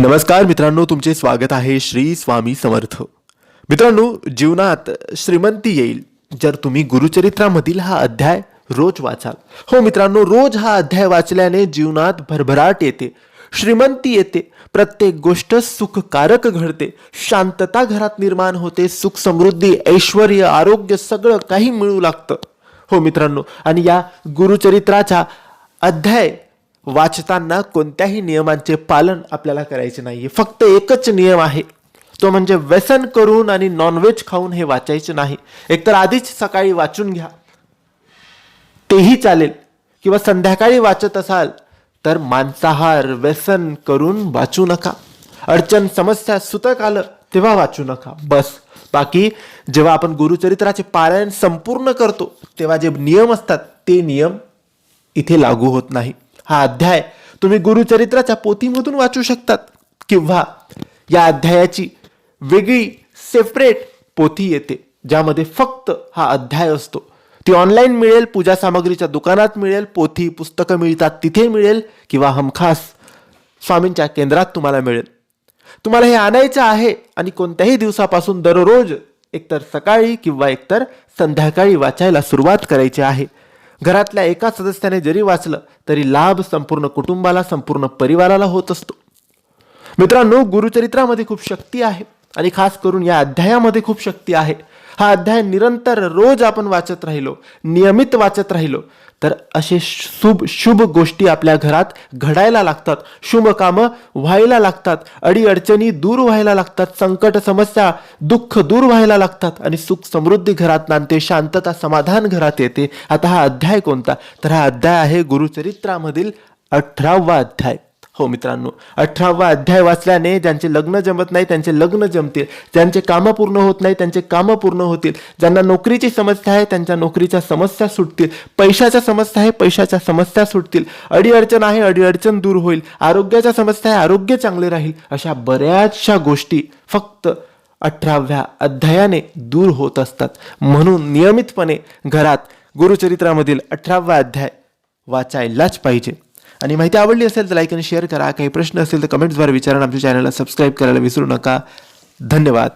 नमस्कार मित्रांनो तुमचे स्वागत आहे श्री स्वामी समर्थ. मित्रांनो जीवनात श्रीमंती येईल. जर तुम्ही गुरुचरित्रामधील हा अध्याय रोज वाचाल. हो मित्रांनो रोज हा अध्याय वाचल्याने जीवनात भरभराट येते श्रीमंती येते प्रत्येक गोष्ट सुखकारक घडते शांतता घरात निर्माण होते सुख समृद्धी ऐश्वर आरोग्य सगळं काही मिळू लागतं. हो मित्रांनो आणि या गुरुचरित्राचा अध्याय वाचताना कोणत्याही नियमांचे पालन आपल्याला करायचे नाही फक्त एकच नियम आहे. तो म्हणजे व्यसन करून आणि नॉनव्हेज खाऊन हे वाचायचे नाही. एकतर आधीच सकाळी वाचून घ्या. तेही चालेल. किंवा संध्याकाळी वाचत असाल तर मांसाहार व्यसन करून वाचू नका. अडचण समस्या सुतक आलं तेव्हा वाचू नका. बस. बाकी जेव्हा आपण गुरुचरित्राचे पारायण संपूर्ण करतो तेव्हा जे नियम असतात ते नियम इथे लागू होत नाही. हा अध्याय तुम्ही गुरुचरित्राच्या पोथीमधून वाचू शकतात. किंवा या अध्यायाची वेगळी सेपरेट पोथी येते ज्यामध्ये फक्त हा अध्याय असतो. ती ऑनलाईन मिळेल पूजा सामग्रीच्या दुकानात मिळेल पोथी पुस्तकं मिळतात तिथे मिळेल किंवा हमखास स्वामींच्या केंद्रात तुम्हाला मिळेल. तुम्हाला हे आणायचं आहे आणि कोणत्याही दिवसापासून दररोज एकतर सकाळी किंवा एकतर संध्याकाळी वाचायला सुरुवात करायची आहे. घरातल्या एका सदस्याने जरी वाचलं तरी लाभ संपूर्ण कुटुंबाला संपूर्ण परिवाराला होत असतो. मित्रांनो गुरुचरित्रामध्ये खूप शक्ती आहे. आणि खास करून या अध्यायामध्ये खूप शक्ती आहे. हा अध्याय निरंतर रोज आपण वाचत राहिलो नियमित वाचत राहिलो तर असे शुभ शुभ गोष्टी आपल्या घरात घडायला लागतात. शुभ कामं व्हायला लागतात. अडीअडचणी दूर व्हायला लागतात. संकट समस्या दुःख दूर व्हायला लागतात. आणि सुख समृद्धी घरात नांदते शांतता समाधान घरात येते. आता हा अध्याय कोणता? तर हा अध्याय आहे गुरुचरित्रामधील अठरावा अध्याय. हो मित्रांनो अठरावा अध्याय वाचल्याने ज्यांचे लग्न जमत नाही त्यांचे लग्न जमतील. ज्यांचे कामं पूर्ण होत नाही त्यांचे कामं पूर्ण होतील. ज्यांना नोकरीची समस्या आहे त्यांच्या नोकरीच्या समस्या सुटतील. पैशाच्या समस्या आहे पैशाच्या समस्या सुटतील. अडीअडचण आहे अडीअडचण दूर होईल. आरोग्याच्या समस्या आहे आरोग्य चांगले राहील. अशा बऱ्याचशा गोष्टी फक्त अठराव्या अध्यायाने दूर होत असतात. म्हणून नियमितपणे घरात गुरुचरित्रामधील अठरावा अध्याय वाचायलाच पाहिजे. आणि माहिती आवडली असेल तर लाईक आणि शेअर करा. काही प्रश्न असेल तर कमेंट्सद्वारे विचारा आमच्या चॅनलला सबस्क्राईब करायला विसरू नका. धन्यवाद.